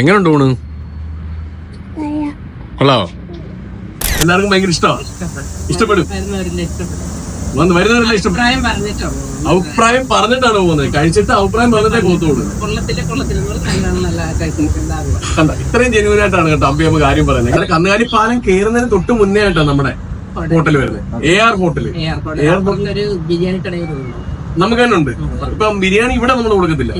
എങ്ങനെയുണ്ട് ഊണ്? ഹലോ എല്ലാവർക്കും ഭയങ്കര ഇഷ്ടമാണ് ഇഷ്ടപ്പെടും. വന്ന് വരുന്നവരല്ല ഇഷ്ടപ്പെടും. അഭിപ്രായം പറഞ്ഞിട്ടോ? അഭിപ്രായം പറഞ്ഞിട്ടാണ് പോകുന്നത്? കഴിച്ചിട്ട് അഭിപ്രായം പറഞ്ഞിട്ടേ കണ്ട ഇത്രയും ജെനുവൻ ആയിട്ടാണ് കേട്ടോ അമ്പി അമ്മ കാര്യം പറയുന്നത്. കാരണം കന്നുകാലി പാലം കയറുന്നതിന് തൊട്ട് മുന്നേ ആയിട്ടാണ് നമ്മുടെ ഹോട്ടൽ വരുന്നത്. എ ആർ ഹോട്ടൽ എയർപോർട്ടിൽ ബിരിയാണി കടയിൽ നമുക്ക് തന്നെ ഉണ്ട്. ഇപ്പം ബിരിയാണി ഇവിടെ നമ്മൾ കൊടുക്കത്തില്ല.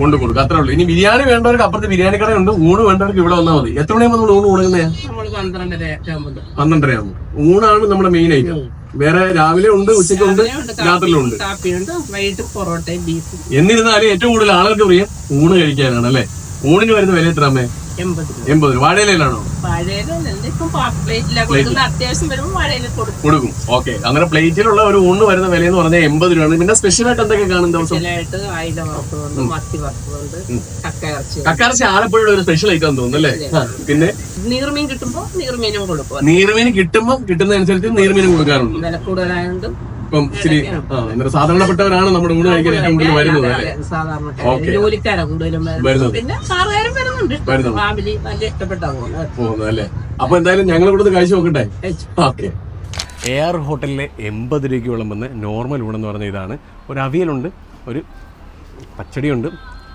കൊണ്ട് കൊടുക്കും. അത്രേ ഉള്ളൂ. ഇനി ബിരിയാണി വേണ്ടവർക്ക് അപ്പുറത്ത് ബിരിയാണി കടയുണ്ട്. ഊണ് വേണ്ടവർക്ക് ഇവിടെ വന്നാൽ മതി. എത്ര മണിയാകുമ്പോൾ നമ്മൾ ഊണ് കൊടുക്കുന്നത് നമ്മൾ പന്ത്രണ്ടര ആകുമ്പോൾ പന്ത്രണ്ടര ആകുമ്പോൾ ഊണാണ് നമ്മുടെ മെയിൻ ഐറ്റം വേറെ രാവിലെ ഉണ്ട് രാത്രിയിലും ഉണ്ട് രാത്രി വൈകിട്ട് പൊറോട്ടയും ബീഫും എന്നിരുന്നാലും ഏറ്റവും കൂടുതൽ ആളുകൾക്ക് പ്രിയം ഊണ് കഴിക്കാനാണ് അല്ലെ? ഊണിന് വരുന്ന വില എത്ര അമ്മേ? എൺപത് രൂപ. വാഴയിലാണോ കൊടുക്കും. ഓക്കെ. അങ്ങനെ പ്ലേറ്റിലുള്ള ഒരു ഊണ് വരുന്ന വില എന്ന് പറഞ്ഞാൽ എൺപത് രൂപയാണ്. പിന്നെ സ്പെഷ്യൽ ആയിട്ട് എന്തൊക്കെ കാണും ദിവസം കക്കാർച്ച ആലപ്പുഴയുടെ ഒരു സ്പെഷ്യൽ ഐറ്റം തോന്നുന്നു അല്ലേ? പിന്നെ? നീർമീൻ കിട്ടുമ്പോൾ നീർമീനും കൊടുക്കും. നീർമീൻ കിട്ടുമ്പോൾ കിട്ടുന്നതനുസരിച്ച് നീർമീനും കൊടുക്കാറുണ്ട്. വില കൂടുതലായതുകൊണ്ട് ഇപ്പം ഇച്ചിരി ഇന്നലെ സാധാരണപ്പെട്ടവരാണ് നമ്മുടെ ഊണ് കഴിക്കാൻ ഏറ്റവും കൂടുതൽ വരുന്നത് സാധാരണ കൂടുതലും വരുന്നത്. പിന്നെ സാറുകാരും വരുന്നുണ്ട്. വരുന്നുണ്ട്. ഫാമിലി നല്ല ഇഷ്ടപ്പെട്ടാ പോകുന്നത്. അല്ലേ? അപ്പൊ എന്തായാലും ഞങ്ങൾ കൂടുതൽ കഴിച്ചു നോക്കട്ടെ? ഓക്കെ. എ ആർ ഹോട്ടലിലെ എൺപത് രൂപയ്ക്ക് വിളമ്പുന്ന നോർമൽ ഊണെന്ന് പറഞ്ഞ ഇതാണ്. ഒരു അവിയലുണ്ട് ഒരു പച്ചടിയുണ്ട്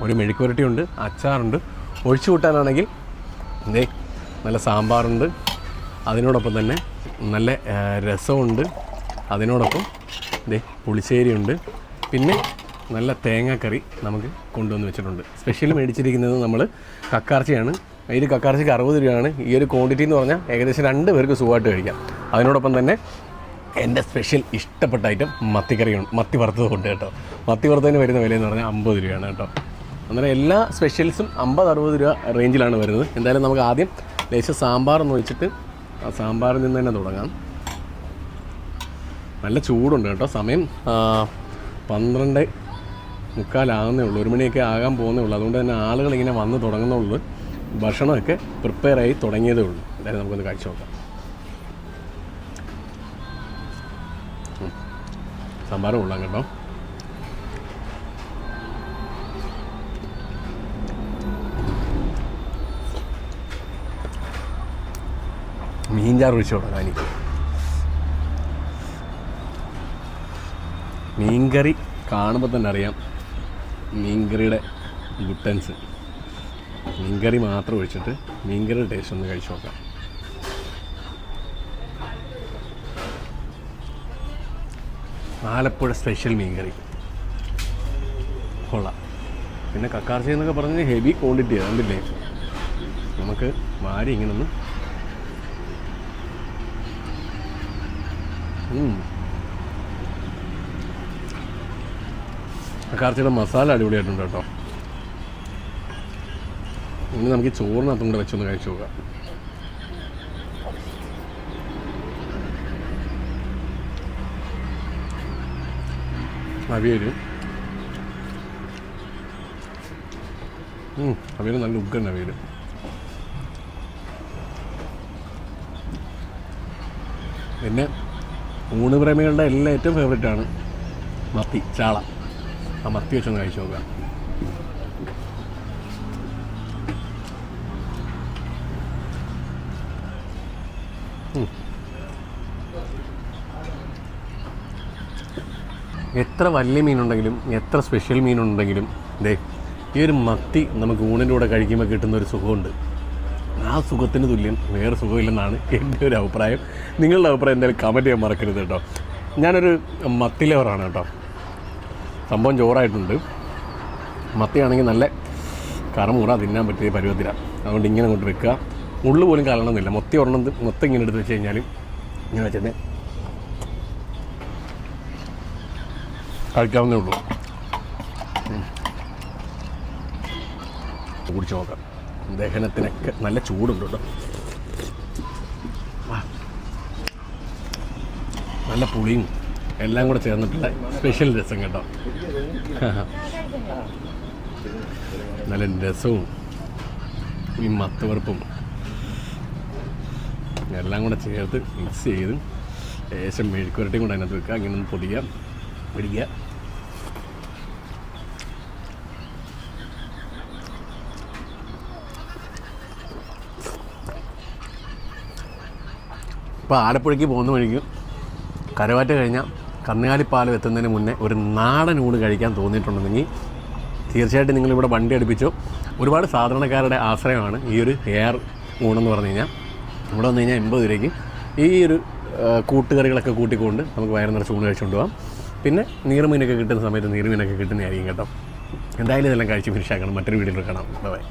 ഒരു മെഴുക്കുരട്ടിയുണ്ട് അച്ചാറുണ്ട്. ഒഴിച്ചു കൂട്ടാനാണെങ്കിൽ ദേ നല്ല സാമ്പാറുണ്ട്. അതിനോടൊപ്പം തന്നെ നല്ല രസമുണ്ട്. അതിനോടൊപ്പം ദേ പുളിശ്ശേരിയുണ്ട്. പിന്നെ നല്ല തേങ്ങാക്കറി നമുക്ക് കൊണ്ടുവന്ന് വെച്ചിട്ടുണ്ട്. സ്പെഷ്യൽ മേടിച്ചിരിക്കുന്നത് നമ്മൾ കക്കാർച്ചയാണ്. അതിൽ കക്കാർച്ചയ്ക്ക് അറുപത് രൂപയാണ്. ഈ ഒരു ക്വാണ്ടിറ്റി എന്ന് പറഞ്ഞാൽ ഏകദേശം രണ്ട് പേർക്ക് സുഖമായിട്ട് കഴിക്കാം. അതിനോടൊപ്പം തന്നെ എന്റെ സ്പെഷ്യൽ ഇഷ്ടപ്പെട്ട ഐറ്റം മത്തിക്കറിയുണ്ട്. മത്തി വറുത്തതുണ്ട് കേട്ടോ. മത്തി വറുത്തതിന് വരുന്ന വില എന്ന് പറഞ്ഞാൽ അമ്പത് രൂപയാണ് കേട്ടോ. അന്നേരം എല്ലാ സ്പെഷ്യൽസും അമ്പത് അറുപത് രൂപ റേഞ്ചിലാണ് വരുന്നത്. എന്തായാലും നമുക്ക് ആദ്യം ലേശം സാമ്പാർ എന്ന് വെച്ചിട്ട് ആ സാമ്പാറിൽ നിന്ന് തന്നെ തുടങ്ങാം. നല്ല ചൂടുണ്ട് കേട്ടോ സമയം പന്ത്രണ്ട് മുക്കാലാകുന്നേ ഉള്ളൂ. ഒരു മണിയൊക്കെ ആകാൻ പോകുന്നേ ഉള്ളൂ. അതുകൊണ്ട് തന്നെ ആളുകൾ ഇങ്ങനെ വന്ന് തുടങ്ങുന്നുള്ളൂ ഭക്ഷണമൊക്കെ പ്രിപ്പയർ ആയി തുടങ്ങിയതേ ഉള്ളൂ. എന്തായാലും നമുക്കൊന്ന് കാഴ്ച നോക്കാം. സാമ്പാർ കൊള്ളാം കേട്ടോ. മീൻചാർ ഒഴിച്ചു കൊടുക്കാം എനിക്ക് മീൻകറി കാണുമ്പോൾ തന്നെ അറിയാം. മീൻകറിയുടെ ഗുട്ടൻസ്. മീൻകറി മാത്രം ഒഴിച്ചിട്ട് മീൻകറിയുടെ ടേസ്റ്റ് ഒന്ന് കഴിച്ചു നോക്കാം. ആലപ്പുഴ സ്പെഷ്യൽ മീൻകറി. കൊള്ളാം. പിന്നെ കക്കാർച്ചി എന്നൊക്കെ പറഞ്ഞ് ഹെവി ക്വാണ്ടിറ്റി കണ്ടില്ലേ? നമുക്ക് വാരി ഇങ്ങനെ ഒന്ന് ഉം. കക്കാർച്ചിയുടെ മസാല അടിപൊളിയായിട്ടുണ്ട് കേട്ടോ. ഇനി നമുക്ക് ഈ ചോറിനകത്തും കൂടെ വെച്ചൊന്ന് കഴിച്ചു നോക്കാം. അവിയൽ അവിയൽ നല്ല ഉഗ്ഗൻ അവിയൽ പിന്നെ ഊണ് പ്രേമികളുടെ എല്ലാം ഏറ്റവും ഫേവറേറ്റ് ആണ് മത്തി ചാള. ആ മത്തി വെച്ചൊന്ന് കഴിച്ചു എത്ര വലിയ മീനുണ്ടെങ്കിലും എത്ര സ്പെഷ്യൽ മീനുണ്ടെങ്കിലും ദേ ഈ ഒരു മത്തി നമുക്ക് ഊണിന്റെ കഴിക്കുമ്പോൾ കിട്ടുന്ന ഒരു സുഖമുണ്ട്. ആ സുഖത്തിന് തുല്യം വേറെ സുഖമില്ലെന്നാണ് എന്റെ ഒരു അഭിപ്രായം. നിങ്ങളുടെ അഭിപ്രായം എന്തായാലും കമന്റ് ചെയ്യാൻ മറക്കരുത് കേട്ടോ. ഞാനൊരു മത്തി ലവറാണ് കേട്ടോ. സംഭവം ചോറായിട്ടുണ്ട്. മത്തിയാണെങ്കിൽ നല്ല കറമുറ തിന്നാൻ പറ്റിയ പരുവത്തിലാണ് അതുകൊണ്ട് ഇങ്ങനെ കൊണ്ട് വെക്കുക. ഉള്ളു പോലും കലണമെന്നില്ല മൊത്തി ഒരെണ്ണം മൊത്തം ഇങ്ങനെ എടുത്ത് വെച്ച് കഴിഞ്ഞാൽ ഇങ്ങനെ വെച്ചത് കഴിക്കാവുന്നേ ഉള്ളൂ. കുടിച്ചു നോക്കാം. ദഹനത്തിനൊക്കെ നല്ല ചൂടുണ്ട് കേട്ടോ. നല്ല പുളിയും എല്ലാം കൂടെ ചേർന്നിട്ടുള്ള സ്പെഷ്യൽ രസം കേട്ടോ. നല്ല രസവും ഈ മത്തവറുപ്പും. എല്ലാം കൂടെ ചേർത്ത് മിക്സ് ചെയ്ത് ലേശം മെഴുക്കുരട്ടിയും കൂടെ അതിനകത്ത് വെക്കുക. അങ്ങനെ ഒന്ന് പൊടിക്കാം പിടിക്കുക ഇപ്പോൾ ആലപ്പുഴയ്ക്ക് പോകുന്ന വഴിക്ക് കരവാറ്റ കഴിഞ്ഞാൽ കന്നുകാലിപ്പാലം എത്തുന്നതിന് മുന്നേ ഒരു നാടൻ ഊണ് കഴിക്കാൻ തോന്നിയിട്ടുണ്ടെങ്കിൽ തീർച്ചയായിട്ടും നിങ്ങളിവിടെ വണ്ടി അടുപ്പിച്ചു. ഒരുപാട് സാധാരണക്കാരുടെ ആശ്രയമാണ് ഈ ഒരു എയർ ഊണെന്ന് പറഞ്ഞു കഴിഞ്ഞാൽ. ഇവിടെ വന്നു കഴിഞ്ഞാൽ എൺപത് രൂപയ്ക്ക്. ഈ ഒരു കൂട്ടുകറികളൊക്കെ കൂട്ടിക്കൊണ്ട് നമുക്ക് വയറ് നിറച്ച് ഊണ് കഴിച്ചുകൊണ്ട് പോകാം പിന്നെ നീർമീനൊക്കെ കിട്ടുന്ന സമയത്ത് നീർമീനൊക്കെ കിട്ടുന്നതായിരിക്കും കേട്ടോ. എന്തായാലും ഇതെല്ലാം കഴിച്ച് ഫിനിഷാക്കണം മറ്റൊരു വീഡിയോയിൽ കാണാം. ബൈ